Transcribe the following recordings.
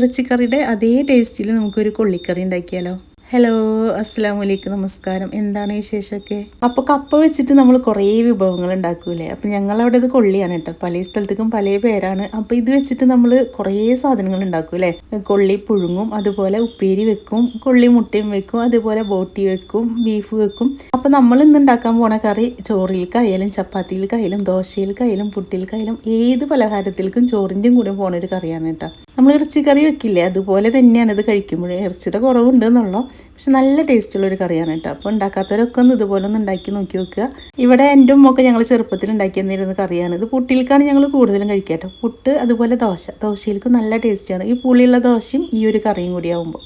ഇറച്ചിക്കറിയുടെ അതേ ടേസ്റ്റിൽ നമുക്കൊരു കൊള്ളിക്കറി ഉണ്ടാക്കിയാലോ? ഹലോ അസ്സാം വലൈക്കും നമസ്കാരം. എന്താണ് വിശേഷമൊക്കെ? അപ്പോൾ കപ്പ വെച്ചിട്ട് നമ്മൾ കുറേ വിഭവങ്ങൾ ഉണ്ടാക്കൂലേ? അപ്പോൾ ഞങ്ങളവിടെ ഇത് കൊള്ളിയാണ് കേട്ടോ. പല സ്ഥലത്തേക്കും പല പേരാണ്. അപ്പോൾ ഇത് വെച്ചിട്ട് നമ്മൾ കുറേ സാധനങ്ങൾ ഉണ്ടാക്കൂലേ? കൊള്ളി പുഴുങ്ങും അതുപോലെ ഉപ്പേരി വെക്കും കൊള്ളി മുട്ടയും വെക്കും അതുപോലെ ബോട്ടി വെക്കും ബീഫ് വെക്കും. അപ്പോൾ നമ്മൾ ഇന്ന് ഉണ്ടാക്കാൻ പോണ കറി ചോറിൽക്കായാലും ചപ്പാത്തിയിൽക്കായാലും ദോശയിൽക്കായാലും പുട്ടിൽക്കായാലും ഏത് പലഹാരത്തിലേക്കും ചോറിന്റെയും കൂടെ പോണ ഒരു കറിയാണ് കേട്ടോ. നമ്മൾ ഇറച്ചി കറി വെക്കില്ലേ അതുപോലെ തന്നെയാണ് ഇത് കഴിക്കുമ്പോഴേ. ഇറച്ചിയുടെ കുറവുണ്ട് എന്നുള്ളൂ. പക്ഷെ നല്ല ടേസ്റ്റുള്ള ഒരു കറിയാണ് കേട്ടോ. അപ്പോൾ ഉണ്ടാക്കാത്തവരൊക്കെ ഒന്ന് ഇതുപോലെ ഒന്ന് ഉണ്ടാക്കി നോക്കി വെക്കുക. ഇവിടെ എന്റെ ഉമ്മൊക്കെ ഞങ്ങൾ ചെറുപ്പത്തിൽ ഉണ്ടാക്കി തന്നിരുന്ന കറിയാണ്. ഇത് പുട്ടിയിലേക്കാണ് ഞങ്ങൾ കൂടുതലും കഴിക്കുക കേട്ടോ. പുട്ട് അതുപോലെ ദോശ. ദോശയിലേക്ക് നല്ല ടേസ്റ്റാണ്. ഈ പുളിയുള്ള ദോശയും ഈ ഒരു കറിയും കൂടി ആകുമ്പോൾ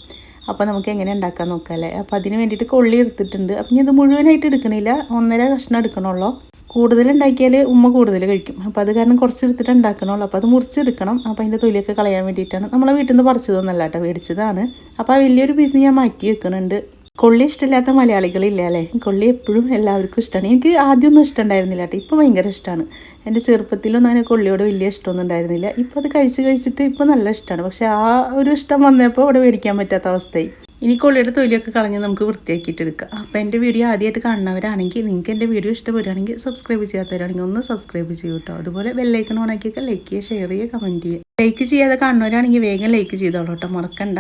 അപ്പോൾ നമുക്ക് എങ്ങനെ ഉണ്ടാക്കാൻ നോക്കാം അല്ലേ അപ്പോൾ അതിന് വേണ്ടിയിട്ട് കൊള്ളി എടുത്തിട്ടുണ്ട്. അപ്പം ഞാൻ ഇത് മുഴുവനായിട്ട് എടുക്കണില്ല. ഒന്നര കഷ്ണം എടുക്കണുള്ളൂ. കൂടുതൽ ഉണ്ടാക്കിയാൽ ഉമ്മ കൂടുതൽ കഴിക്കും. അപ്പോൾ അത് കാരണം കുറച്ച് എടുത്തിട്ട് ഉണ്ടാക്കണമല്ലോ അപ്പോൾ അത് മുറിച്ചെടുക്കണം. അപ്പോൾ അതിന്റെ തൊലിയൊക്കെ കളയാൻ വേണ്ടിയിട്ടാണ്. നമ്മളെ വീട്ടിൽ നിന്ന് പറിച്ചതൊന്നല്ല കേട്ടോ. മേടിച്ചതാണ്. അപ്പോൾ ആ വലിയൊരു പീസ് ഞാൻ മാറ്റി വെക്കുന്നുണ്ട് കൊള്ളി ഇഷ്ടമില്ലാത്ത മലയാളികളില്ല അല്ലേ? കൊള്ളി എപ്പോഴും എല്ലാവർക്കും ഇഷ്ടമാണ് എനിക്ക് ആദ്യമൊന്നും ഇഷ്ടമുണ്ടായിരുന്നില്ല കേട്ടോ. ഇപ്പോൾ ഭയങ്കര ഇഷ്ടമാണ് എന്റെ ചെറുപ്പത്തിലൊന്നും അങ്ങനെ കൊള്ളിയോട് വലിയ ഇഷ്ടമൊന്നും ഉണ്ടായിരുന്നില്ല. ഇപ്പോൾ അത് കഴിച്ച് കഴിച്ചിട്ട് ഇപ്പോൾ നല്ല ഇഷ്ടമാണ് പക്ഷേ ആ ഒരു ഇഷ്ടം വന്നപ്പോൾ ഇവിടെ മേടിക്കാൻ പറ്റാത്ത അവസ്ഥയായി. ഇനി കൊള്ളിയുടെ തൊലിയൊക്കെ കളഞ്ഞ് നമുക്ക് വൃത്തിയാക്കിയിട്ട് എടുക്കാം. അപ്പോൾ എന്റെ വീഡിയോ ആദ്യമായിട്ട് കാണുന്നവരാണെങ്കിൽ നിങ്ങൾക്ക് എന്റെ വീഡിയോ ഇഷ്ടപ്പെടുകയാണെങ്കിൽ സബ്സ്ക്രൈബ് ചെയ്യാത്തവരാണെങ്കിൽ ഒന്ന് സബ്സ്ക്രൈബ് ചെയ്യൂ കേട്ടോ. അതുപോലെ ബെല്ലൈക്കൺ ഓണാക്കിയൊക്കെ ലൈക്ക് ചെയ്യുക ഷെയർ ചെയ്യുക കമന്റ് ചെയ്യുക. ലൈക്ക് ചെയ്യാതെ കാണുന്നവരാണെങ്കിൽ വേഗം ലൈക്ക് ചെയ്തോളൂ കേട്ടോ. മറക്കണ്ട.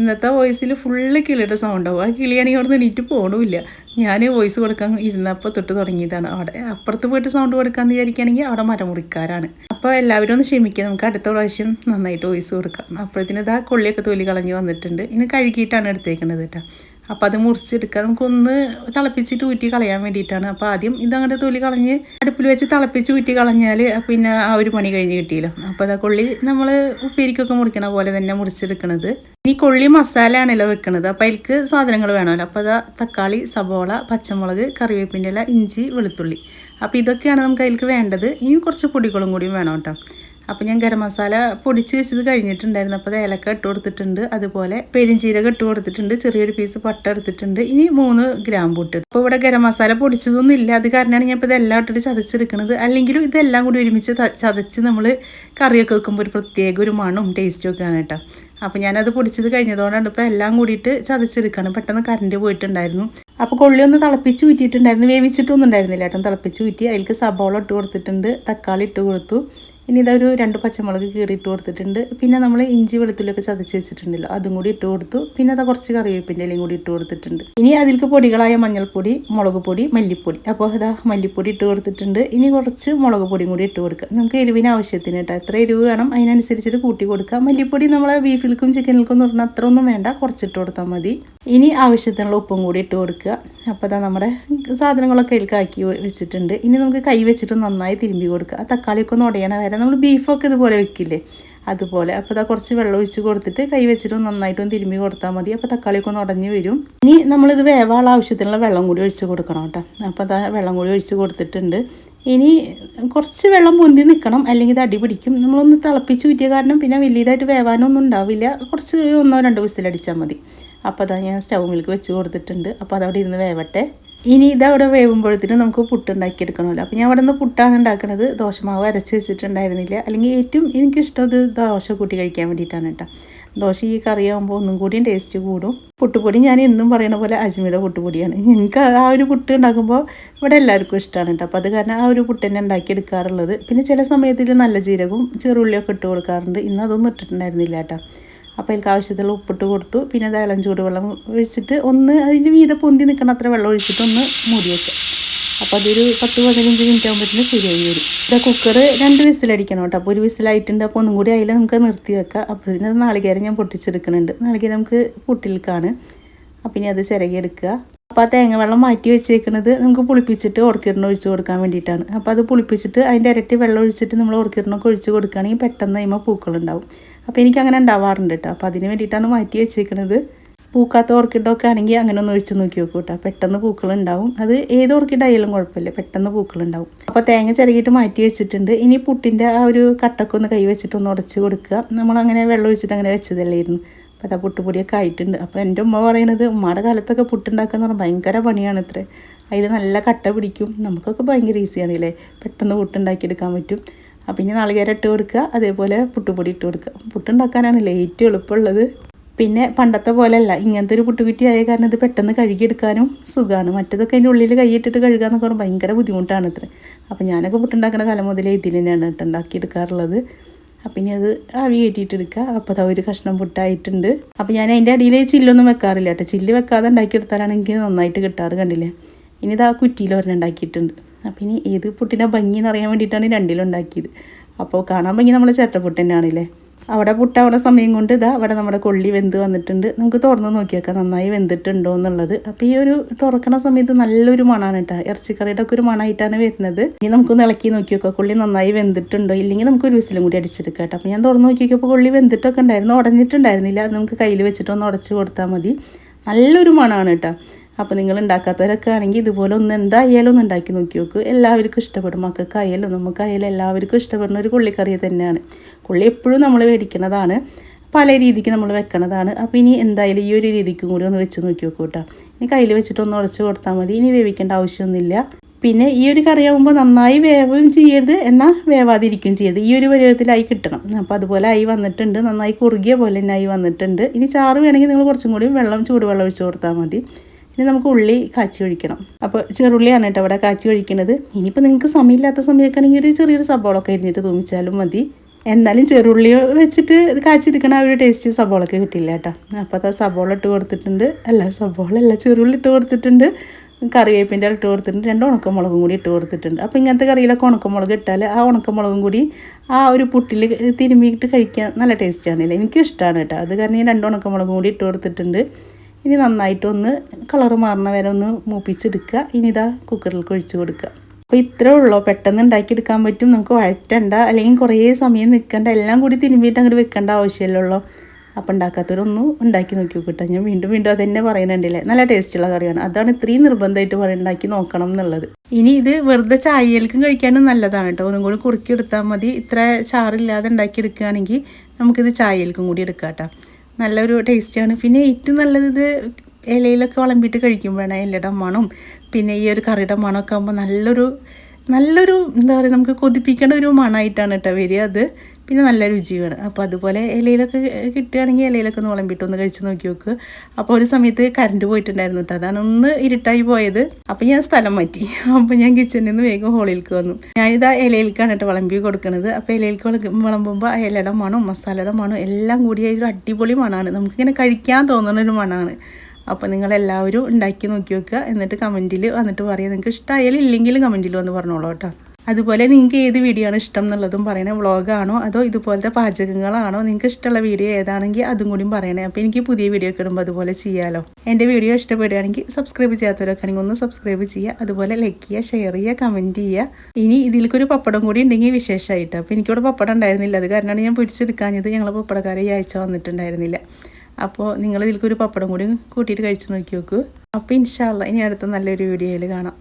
ഇന്നത്തെ വോയിസിൽ ഫുള്ള് കിളിയുടെ സൗണ്ടാവും ആ കിളിയാണെങ്കിൽ അവിടെ നിന്ന് എണീറ്റ് പോകണമില്ല ഞാൻ വോയിസ് കൊടുക്കാൻ ഇരുന്നപ്പോൾ തൊട്ട് തുടങ്ങിയതാണ്. അവിടെ അപ്പുറത്ത് പോയിട്ട് സൗണ്ട് കൊടുക്കാമെന്ന് വിചാരിക്കുകയാണെങ്കിൽ അവിടെ മരമുറിക്കാരാണ്. അപ്പോൾ എല്ലാവരും ഒന്ന് ക്ഷമിക്കുക നമുക്ക് അടുത്ത പ്രാവശ്യം നന്നായിട്ട് വോയിസ് കൊടുക്കാം. അപ്പോഴത്തേന് ഇതാ കൊള്ളിയൊക്കെ തൊലി കളഞ്ഞ് വന്നിട്ടുണ്ട്. ഇനി കഴുകിയിട്ടാണ് എടുത്തേക്കുന്നത് കേട്ടോ. അപ്പോൾ അത് മുറിച്ചെടുക്കുക. നമുക്കൊന്ന് തിളപ്പിച്ചിട്ട് ഊറ്റി കളയാൻ വേണ്ടിയിട്ടാണ്. അപ്പോൾ ആദ്യം ഇതങ്ങോട്ട് തൊലി കളഞ്ഞ് അടുപ്പിൽ വെച്ച് തിളപ്പിച്ച് ഊറ്റി കളഞ്ഞാൽ പിന്നെ ആ ഒരു പണി കഴിഞ്ഞ് കിട്ടിയല്ലോ. അപ്പോൾ അതാ കൊള്ളി നമ്മൾ ഉപ്പേരിക്കൊക്കെ മുറിക്കണ പോലെ തന്നെ മുറിച്ചെടുക്കണത്. ഇനി കൊള്ളി മസാല ആണല്ലോ വെക്കണത്. അപ്പോൾ അതിൽക്ക് സാധനങ്ങൾ വേണമല്ലോ. അപ്പോൾ അതാ തക്കാളി സബോള പച്ചമുളക് കറിവേപ്പിന്റെ ഇല ഇഞ്ചി വെളുത്തുള്ളി. അപ്പോൾ ഇതൊക്കെയാണ് നമുക്ക് അതിൽക്ക് വേണ്ടത്. ഇനി കുറച്ച് പൊടികളും കൂടിയും വേണം കേട്ടോ. അപ്പോൾ ഞാൻ ഗരം മസാല പൊടിച്ച് വെച്ചത് കഴിഞ്ഞിട്ടുണ്ടായിരുന്നു. അപ്പോൾ അത് ഏലക്ക ഇട്ട് കൊടുത്തിട്ടുണ്ട്. അതുപോലെ പെരിഞ്ചീരകം ഇട്ട് കൊടുത്തിട്ടുണ്ട്. ചെറിയൊരു പീസ് പട്ട എടുത്തിട്ടുണ്ട്. ഇനി മൂന്ന് ഗ്രാം പൊട്ട് അപ്പോൾ ഇവിടെ ഗരം മസാല പൊടിച്ചതൊന്നും ഇല്ല. അത് കാരണമാണ് ഞാൻ ഇപ്പോൾ ഇതെല്ലാം ഇട്ടിട്ട് ചതച്ചെടുക്കുന്നത് അല്ലെങ്കിലും ഇതെല്ലാം കൂടി ഒരുമിച്ച് ചതച്ച് നമ്മൾ കറിയൊക്കെ വെക്കുമ്പോൾ ഒരു പ്രത്യേക ഒരു മണവും ടേസ്റ്റും ഒക്കെയാണ് കേട്ടോ. അപ്പോൾ ഞാനത് പൊടിച്ചത് കഴിഞ്ഞതുകൊണ്ടാണ് ഇപ്പോൾ എല്ലാം കൂടിയിട്ട് ചതച്ചെടുക്കുകയാണ് പെട്ടെന്ന് കറണ്ട് പോയിട്ടുണ്ടായിരുന്നു. അപ്പോൾ കൊള്ളി ഒന്ന് തിളപ്പിച്ച് ഊറ്റിയിട്ടുണ്ടായിരുന്നു. വേവിച്ചിട്ടൊന്നും ഉണ്ടായിരുന്നില്ല ഏട്ടൻ തിളപ്പിച്ച് ഊറ്റി അതിലേക്ക് സബോള ഇട്ട് കൊടുത്തിട്ടുണ്ട്. തക്കാളി ഇട്ട് കൊടുത്തു. ഇനി ഇതൊരു രണ്ട് പച്ചമുളക് കീറി ഇട്ട് കൊടുത്തിട്ടുണ്ട്. പിന്നെ നമ്മൾ ഇഞ്ചി വെളുത്തുള്ളിയൊക്കെ ചതച്ച് വെച്ചിട്ടുണ്ടല്ലോ അതും കൂടി ഇട്ട് കൊടുത്തു. പിന്നെ അത് കുറച്ച് കറിവേപ്പിന്റെ ഇലയും കൂടി ഇട്ട് കൊടുത്തിട്ടുണ്ട്. ഇനി അതിൽക്ക് പൊടികളായ മഞ്ഞൾപ്പൊടി മുളക് പൊടി മല്ലിപ്പൊടി. അപ്പോൾ അതാ മല്ലിപ്പൊടി ഇട്ട് കൊടുത്തിട്ടുണ്ട്. ഇനി കുറച്ച് മുളക് പൊടിയും കൂടി ഇട്ട് കൊടുക്കുക. നമുക്ക് എരിവിന് ആവശ്യത്തിന് കേട്ടോ. എത്ര എരിവ് വേണം അതിനനുസരിച്ചിട്ട് കൂട്ടി കൊടുക്കുക. മല്ലിപ്പൊടി നമ്മൾ ബീഫിൽക്കും ചിക്കനിൽക്കും എന്ന് പറഞ്ഞാൽ അത്ര ഒന്നും വേണ്ട. കുറച്ചിട്ട് കൊടുത്താൽ മതി. ഇനി ആവശ്യത്തിനുള്ള ഉപ്പും കൂടി ഇട്ട് കൊടുക്കുക. അപ്പോൾ അതാ നമ്മുടെ സാധനങ്ങളൊക്കെ അതിൽക്കാക്കി വെച്ചിട്ടുണ്ട്. ഇനി നമുക്ക് കൈ വെച്ചിട്ട് നന്നായി തിരുമ്പി കൊടുക്കുക. ആ തക്കാളിയൊക്കെ ഒന്ന് ഉടയണ വരെ നമ്മൾ ബീഫൊക്കെ ഇതുപോലെ വെക്കില്ലേ? അതുപോലെ. അപ്പോൾ അതാ കുറച്ച് വെള്ളം ഒഴിച്ച് കൊടുത്തിട്ട് കൈ വെച്ചിട്ട് നന്നായിട്ടൊന്ന് തിരുമ്പി കൊടുത്താൽ മതി. അപ്പോൾ തക്കാളിയൊക്കെ ഒന്ന് ഉടഞ്ഞ് വരും. ഇനി നമ്മളിത് വേവാനുള്ള ആവശ്യത്തിനുള്ള വെള്ളം കൂടി ഒഴിച്ച് കൊടുക്കണം കേട്ടോ. അപ്പോൾ അതാ വെള്ളം കൂടി ഒഴിച്ച് കൊടുത്തിട്ടുണ്ട്. ഇനി കുറച്ച് വെള്ളം പൊന്തി നിൽക്കണം അല്ലെങ്കിൽ ഇത് അടിപിടിക്കും നമ്മളൊന്ന് തിളപ്പിച്ച് ഊറ്റിയ കാരണം പിന്നെ വലിയതായിട്ട് വേവാനൊന്നും ഉണ്ടാവില്ല. കുറച്ച് ഒന്നോ രണ്ടോ വിസിലടിച്ചാൽ മതി. അപ്പോൾ അതാ ഞാൻ സ്റ്റൗമിലേക്ക് വെച്ച് കൊടുത്തിട്ടുണ്ട്. അപ്പോൾ അതവിടെ ഇരുന്ന് വേവട്ടെ. ഇനി ഇതവിടെ വേവുമ്പോഴത്തേനും നമുക്ക് പുട്ട് ഉണ്ടാക്കിയെടുക്കണമല്ലോ അപ്പോൾ ഞാൻ അവിടെ നിന്ന് പുട്ടാണ് ഉണ്ടാക്കുന്നത് ദോശമാവ് അരച്ച് വെച്ചിട്ടുണ്ടായിരുന്നില്ല. അല്ലെങ്കിൽ ഏറ്റവും എനിക്കിഷ്ടം അത് ദോശ കൂട്ടി കഴിക്കാൻ വേണ്ടിയിട്ടാണ് കേട്ടോ. ദോശ ഈ കറിയാകുമ്പോൾ ഒന്നും കൂടിയും ടേസ്റ്റ് കൂടും. പുട്ടുപൊടി ഞാൻ എന്നും പറയണ പോലെ അജ്മിയുടെ പുട്ടുപൊടിയാണ്. ഞങ്ങൾക്ക് ആ ഒരു പുട്ട് ഉണ്ടാക്കുമ്പോൾ ഇവിടെ എല്ലാവർക്കും ഇഷ്ടമാണ് കേട്ടോ. അപ്പോൾ അത് കാരണം ആ ഒരു പുട്ട് തന്നെ ഉണ്ടാക്കിയെടുക്കാറുള്ളത്. പിന്നെ ചില സമയത്തിൽ നല്ല ജീരകവും ചെറുള്ളിയൊക്കെ ഇട്ട് കൊടുക്കാറുണ്ട്. ഇന്ന് അതൊന്നും ഇട്ടിട്ടുണ്ടായിരുന്നില്ല കേട്ടോ. അപ്പോൾ എനിക്ക് ആവശ്യത്തിലുള്ള ഉപ്പിട്ട് കൊടുത്തു. പിന്നെ അത് ഇളം ചൂടുവെള്ളം ഒഴിച്ചിട്ട് ഒന്ന് അതിന്റെ മീതെ പൊന്തി നിൽക്കണം അത്ര വെള്ളം ഒഴിച്ചിട്ട് ഒന്ന് മൂടി വെക്കുക അപ്പോൾ അതൊരു പത്ത് പതിനഞ്ച് മിനിറ്റ് ആകുമ്പോഴത്തേന് ശരിയായി വരും. ഇതാ കുക്കർ രണ്ട് വിസിലടിക്കണം കേട്ടോ. അപ്പോൾ ഒരു വിസിലായിട്ടുണ്ട് അപ്പോൾ ഒന്നും കൂടി അതിൽ നമുക്ക് നിർത്തി വെക്കാം. അപ്പോഴത്തേന് നാളികേരം ഞാൻ പൊട്ടിച്ചെടുക്കുന്നുണ്ട്. നാളികേരം നമുക്ക് പൊട്ടിൽക്കാണ് അപ്പം ഇനി അത് ചിരകിയെടുക്കുക. അപ്പോൾ ആ തേങ്ങ വെള്ളം മാറ്റി വെച്ചേക്കുന്നത് നമുക്ക് പുളിപ്പിച്ചിട്ട് ഓർക്കിഡിന് ഒഴിച്ച് കൊടുക്കാൻ വേണ്ടിയിട്ടാണ്. അപ്പോൾ അത് പുളിപ്പിച്ചിട്ട് അതിന്റെ ഇരട്ടി വെള്ളം ഒഴിച്ചിട്ട് നമ്മൾ ഓർക്കിഡിനൊക്കെ ഒഴിച്ച് കൊടുക്കുകയാണെങ്കിൽ പെട്ടെന്ന് കഴിയുമ്പോൾ പൂക്കളുണ്ടാവും. അപ്പോൾ എനിക്ക് അങ്ങനെ ഉണ്ടാവാറുണ്ട് കേട്ടോ അപ്പോൾ അതിന് വേണ്ടിയിട്ടാണ് മാറ്റി വെച്ചേക്കുന്നത് പൂക്കാത്ത ഓർക്കിഡൊക്കെ ആണെങ്കിൽ അങ്ങനെ ഒന്ന് ഒഴിച്ച് നോക്കി നോക്കൂ കേട്ടോ പെട്ടെന്ന് പൂക്കളുണ്ടാവും. അത് ഏത് ഓർക്കിഡ് ആയാലും കുഴപ്പമില്ല. പെട്ടെന്ന് പൂക്കളുണ്ടാവും. അപ്പോൾ തേങ്ങ ചിരകിയിട്ട് മാറ്റി വെച്ചിട്ടുണ്ട്. ഇനി പുട്ടിന്റെ ആ ഒരു കട്ടൊക്കെ ഒന്ന് കൈ വെച്ചിട്ട് ഒന്ന് ഉടച്ച് കൊടുക്കുക. നമ്മളങ്ങനെ വെള്ളം ഒഴിച്ചിട്ട് അങ്ങനെ വെച്ചതല്ലായിരുന്നു. അപ്പോൾ അത് പുട്ടുപൊടിയൊക്കെ ആയിട്ടുണ്ട്. അപ്പോൾ എന്റെ ഉമ്മ പറയണത് ഉമ്മയുടെ കാലത്തൊക്കെ പുട്ടുണ്ടാക്കുക എന്ന് പറഞ്ഞാൽ ഭയങ്കര പണിയാണ് ഇത്ര അതിൽ നല്ല കട്ട പിടിക്കും. നമുക്കൊക്കെ ഭയങ്കര ഈസിയാണ് അല്ലേ പെട്ടെന്ന് പുട്ടുണ്ടാക്കിയെടുക്കാൻ പറ്റും. അപ്പം ഇനി നാളികേരം ഇട്ട് കൊടുക്കുക അതേപോലെ പുട്ടുപൊടി ഇട്ട് കൊടുക്കുക. പുട്ടുണ്ടാക്കാനാണ് ഏറ്റവും എളുപ്പമുള്ളത്. പിന്നെ പണ്ടത്തെ പോലെയല്ല ഇങ്ങനത്തെ ഒരു പുട്ടുകുറ്റി ആയ കാരണം ഇത് പെട്ടെന്ന് കഴുകിയെടുക്കാനും സുഖമാണ്. മറ്റതൊക്കെ അതിന്റെ ഉള്ളിൽ കൈയിട്ടിട്ട് കഴുകുക എന്നൊക്കെ പറഞ്ഞാൽ ഭയങ്കര ബുദ്ധിമുട്ടാണ് അത്ര അപ്പം ഞാനൊക്കെ പുട്ടുണ്ടാക്കുന്ന കാലം മുതലേ ഇതിൽ തന്നെയാണ് കേട്ടോ ഉണ്ടാക്കിയെടുക്കാറുള്ളത്. അപ്പം ഇനി അത് ആവി കയറ്റിയിട്ടെടുക്കുക അപ്പോൾ അത് ഒരു കഷ്ണം പുട്ടായിട്ടുണ്ട്. അപ്പം ഞാൻ അതിന്റെ അടിയിൽ ചില്ലൊന്നും വെക്കാറില്ല കേട്ടോ. ചില്ല് വെക്കാതെ ഉണ്ടാക്കിയെടുത്താലാണ് എനിക്ക് നന്നായിട്ട് കിട്ടാറ് കണ്ടില്ലേ? ഇനി ഇത് ആ കുറ്റിയിൽ ഒരെണ്ണം ഉണ്ടാക്കിയിട്ടുണ്ട്. അപ്പം ഇനി ഏത് പുട്ടിന്റെ ഭംഗി എന്ന് അറിയാൻ വേണ്ടിയിട്ടാണ് രണ്ടിലും ഉണ്ടാക്കിയത്. അപ്പോൾ കാണാൻ ഭംഗി നമ്മൾ ചേട്ടപ്പുട്ട് തന്നെയാണല്ലേ? അവിടെ പുട്ടാവണ സമയം കൊണ്ട് ഇതാ അവിടെ നമ്മുടെ കൊള്ളി വെന്ത് വന്നിട്ടുണ്ട്. നമുക്ക് തുറന്ന് നോക്കിയേക്കാം നന്നായി വെന്തിട്ടുണ്ടോ എന്നുള്ളത്. അപ്പോൾ ഈ ഒരു തുറക്കണ സമയത്ത് നല്ലൊരു മണമാണ് കേട്ടോ. ഇറച്ചിക്കറിയുടെ ഒക്കെ ഒരു മണമായിട്ടാണ് വരുന്നത്. ഇനി നമുക്കൊന്ന് ഇളക്കി നോക്കി നോക്കാം കൊള്ളി നന്നായി വെന്തിട്ടുണ്ടോ ഇല്ലെങ്കിൽ നമുക്ക് ഒരു വിസിലും കൂടി അടിച്ചെടുക്കാം കേട്ടോ. അപ്പോൾ ഞാൻ തുറന്ന് നോക്കിയപ്പോൾ കൊള്ളി വെന്തിട്ടൊക്കെ ഉണ്ടായിരുന്നു ഉടഞ്ഞിട്ടുണ്ടായിരുന്നില്ല. നമുക്ക് കയ്യിൽ വെച്ചിട്ട് ഒന്ന് ഉടച്ച് കൊടുത്താൽ മതി. നല്ലൊരു മണമാണ് കേട്ടോ. അപ്പോൾ നിങ്ങൾ ഉണ്ടാക്കാത്തവരൊക്കെ ആണെങ്കിൽ ഇതുപോലെ ഒന്ന് എന്തായാലും ഒന്ന് ഉണ്ടാക്കി നോക്കി നോക്കൂ. എല്ലാവർക്കും ഇഷ്ടപ്പെടും. മക്കൾക്ക് ആയാലും നമുക്ക് ആയാലും എല്ലാവർക്കും ഇഷ്ടപ്പെടുന്ന ഒരു കൊള്ളിക്കറി തന്നെയാണ്. കൊള്ളി എപ്പോഴും നമ്മൾ മേടിക്കുന്നതാണ് പല രീതിക്ക് നമ്മൾ വെക്കണതാണ്. അപ്പോൾ ഇനി എന്തായാലും ഈ ഒരു രീതിക്കും കൂടി ഒന്ന് വെച്ച് നോക്കി നോക്കൂ കേട്ടോ. ഇനി കയ്യിൽ വെച്ചിട്ട് ഒന്ന് ഉടച്ച് കൊടുത്താൽ മതി. ഇനി വേവിക്കേണ്ട ആവശ്യമൊന്നുമില്ല. പിന്നെ ഈ ഒരു കറിയാകുമ്പോൾ നന്നായി വേവുകയും ചെയ്യരുത്. എന്നാൽ വേവാതിരിക്കുകയും ചെയ്യരുത്. ഈ ഒരു പരുവത്തിലായി കിട്ടണം. അപ്പോൾ അതുപോലെ ആയി വന്നിട്ടുണ്ട്. നന്നായി കുറുകിയ പോലെ തന്നെ ആയി വന്നിട്ടുണ്ട്. ഇനി ചാറ് വേണമെങ്കിൽ നിങ്ങൾ കുറച്ചും കൂടി വെള്ളം ചൂടുവെള്ളം ഒഴിച്ച് കൊടുത്താൽ മതി. ഇനി നമുക്ക് ഉള്ളി കാച്ചി ഒഴിക്കണം. അപ്പോൾ ചെറുള്ളിയാണ് കേട്ടോ അവിടെ കാച്ചി ഒഴിക്കണത് ഇനിയിപ്പോൾ നിങ്ങൾക്ക് സമയമില്ലാത്ത സമയമൊക്കെ ആണെങ്കിൽ ഒരു ചെറിയൊരു സബോളൊക്കെ അരിഞ്ഞിട്ട് തൂമിച്ചാലും മതി. എന്നാലും ചെറുള്ളി വെച്ചിട്ട് കാച്ചിരിക്കണ ആ ഒരു ടേസ്റ്റ് സബോളൊക്കെ കിട്ടില്ല കേട്ടോ. അപ്പോൾ അത് സബോള ഇട്ട് കൊടുത്തിട്ടുണ്ട്. അല്ല സബോള അല്ല ചെറുള്ളി ഇട്ട് കൊടുത്തിട്ടുണ്ട്. കറിവേപ്പിന്റെ ഇട്ട് കൊടുത്തിട്ടുണ്ട്. രണ്ട് ഉണക്കമുളകും കൂടി ഇട്ട് കൊടുത്തിട്ടുണ്ട്. അപ്പോൾ ഇങ്ങനത്തെ കറിയിലൊക്കെ ഉണക്കമുളക് ഇട്ടാൽ ആ ഉണക്കമുളകും കൂടി ആ ഒരു പുട്ടിൽ തിരുമ്മിയിട്ട് കഴിക്കാൻ നല്ല ടേസ്റ്റാണല്ലേ എനിക്കിഷ്ടമാണ് കേട്ടോ. അത് കാരണം ഞാൻ രണ്ട് ഉണക്കമുളകും കൂടി ഇട്ട് കൊടുത്തിട്ടുണ്ട്. ഇനി നന്നായിട്ടൊന്ന് കളർ മാറുന്ന വരെ ഒന്ന് മൂപ്പിച്ചെടുക്കുക. ഇനി ഇതാ കുക്കറിലേക്ക് ഒഴിച്ചു കൊടുക്കുക. അപ്പോൾ ഇത്രേ ഉള്ളൂ. പെട്ടെന്ന് ഉണ്ടാക്കിയെടുക്കാൻ പറ്റും. നമുക്ക് വഴറ്റണ്ട. അല്ലെങ്കിൽ കുറേ സമയം നിൽക്കണ്ട. എല്ലാം കൂടി തിരുമ്പിയിട്ട് അങ്ങോട്ട് വെക്കേണ്ട ആവശ്യമില്ലല്ലോ അപ്പം ഉണ്ടാക്കാത്തവരൊന്നും ഉണ്ടാക്കി നോക്കി കിട്ടാം ഞാൻ വീണ്ടും വീണ്ടും അത് തന്നെ പറയുന്നുണ്ടല്ലേ. നല്ല ടേസ്റ്റുള്ള കറിയാണ്. അതാണ് ഇത്രയും നിർബന്ധമായിട്ട് പറയും ഉണ്ടാക്കി നോക്കണം എന്നുള്ളത്. ഇനി ഇത് വെറുതെ ചായയിലേക്കും കഴിക്കാനും നല്ലതാണ് കേട്ടോ. ഒന്നും കൂടി കുറുക്കി എടുത്താൽ മതി. ഇത്ര ചാറില്ലാതെ ഉണ്ടാക്കി എടുക്കുകയാണെങ്കിൽ നമുക്കിത് ചായയിലേക്കും കൂടി എടുക്കാം കേട്ടോ. നല്ലൊരു ടേസ്റ്റാണ്. പിന്നെ ഏറ്റവും നല്ലത് ഇത് ഇലയിലൊക്കെ വിളമ്പിയിട്ട് കഴിക്കുമ്പോഴാണ് ഇലയുടെ മണം. പിന്നെ ഈ ഒരു കറിയുടെ മണമൊക്കെ ആകുമ്പോൾ നല്ലൊരു നല്ലൊരു എന്താ പറയുക നമുക്ക് കൊതിപ്പിക്കേണ്ട ഒരു മണമായിട്ടാണ് കേട്ടോ വരിക അത്. പിന്നെ നല്ല രുചിയാണ്. അപ്പോൾ അതുപോലെ ഇലയിലൊക്കെ കിട്ടുകയാണെങ്കിൽ ഇലയിലൊക്കെ ഒന്ന് വിളമ്പിട്ടൊന്ന് കഴിച്ച് നോക്കി നോക്ക്. അപ്പോൾ ഒരു സമയത്ത് കറണ്ട് പോയിട്ടുണ്ടായിരുന്നു കേട്ടോ അതാണ് ഒന്ന് ഇരുട്ടായി പോയത്. അപ്പോൾ ഞാൻ സ്ഥലം മാറ്റി. അപ്പോൾ ഞാൻ കിച്ചണിൽ നിന്ന് വേഗം ഹോളിലേക്ക് വന്നു. ഞാനിതാ ഇലയിലേക്കാണ് കേട്ടോ വിളമ്പി കൊടുക്കുന്നത് അപ്പോൾ ഇലയിലേക്ക് വിളമ്പുമ്പോൾ ഇലയുടെ മണവും മസാലയുടെ മണവും എല്ലാം കൂടി ഒരു അടിപൊളി മണമാണ് നമുക്കിങ്ങനെ കഴിക്കാൻ തോന്നുന്ന ഒരു മണമാണ് അപ്പോൾ നിങ്ങളെല്ലാവരും ഉണ്ടാക്കി നോക്കി വെക്കുക എന്നിട്ട് കമന്റിൽ വന്നിട്ട് പറയുക നിങ്ങൾക്ക് ഇഷ്ടമായാലും ഇല്ലെങ്കിലും കമന്റിൽ വന്ന് പറഞ്ഞോളൂ കേട്ടോ അതുപോലെ നിങ്ങൾക്ക് ഏത് വീഡിയോ ആണ് ഇഷ്ടം എന്നുള്ളതും പറയണേ. വ്ളോഗാണോ അതോ ഇതുപോലത്തെ പാചകങ്ങളാണോ? നിങ്ങൾക്ക് ഇഷ്ടമുള്ള വീഡിയോ ഏതാണെങ്കിൽ അതും കൂടി പറയണേ. അപ്പോൾ എനിക്ക് പുതിയ വീഡിയോ ഒക്കെ ഇടുമ്പോൾ അതുപോലെ ചെയ്യാമല്ലോ എന്റെ വീഡിയോ ഇഷ്ടപ്പെടുകയാണെങ്കിൽ സബ്സ്ക്രൈബ് ചെയ്യാത്തവരൊക്കെ ആണെങ്കിൽ ഒന്ന് സബ്സ്ക്രൈബ് ചെയ്യുക. അതുപോലെ ലൈക്ക് ചെയ്യുക ഷെയർ ചെയ്യുക കമന്റ് ചെയ്യുക. ഇനി ഇതിലേക്കൊരു പപ്പടം കൂടി ഉണ്ടെങ്കിൽ വിശേഷമായിട്ട് അപ്പോൾ എനിക്കിവിടെ പപ്പടം ഉണ്ടായിരുന്നില്ല. അത് കാരണമാണ് ഞാൻ പിടിച്ചെടുക്കാഞ്ഞത്. ഞങ്ങൾ പപ്പടക്കാരെ ഈ ആഴ്ച വന്നിട്ടുണ്ടായിരുന്നില്ല. അപ്പോൾ നിങ്ങൾ ഇതിലേക്കൊരു പപ്പടം കൂടി കൂട്ടിയിട്ട് കഴിച്ച് നോക്കി നോക്കൂ. അപ്പോൾ ഇൻഷാല്ല ഇനി അടുത്ത നല്ലൊരു വീഡിയോയിൽ കാണാം.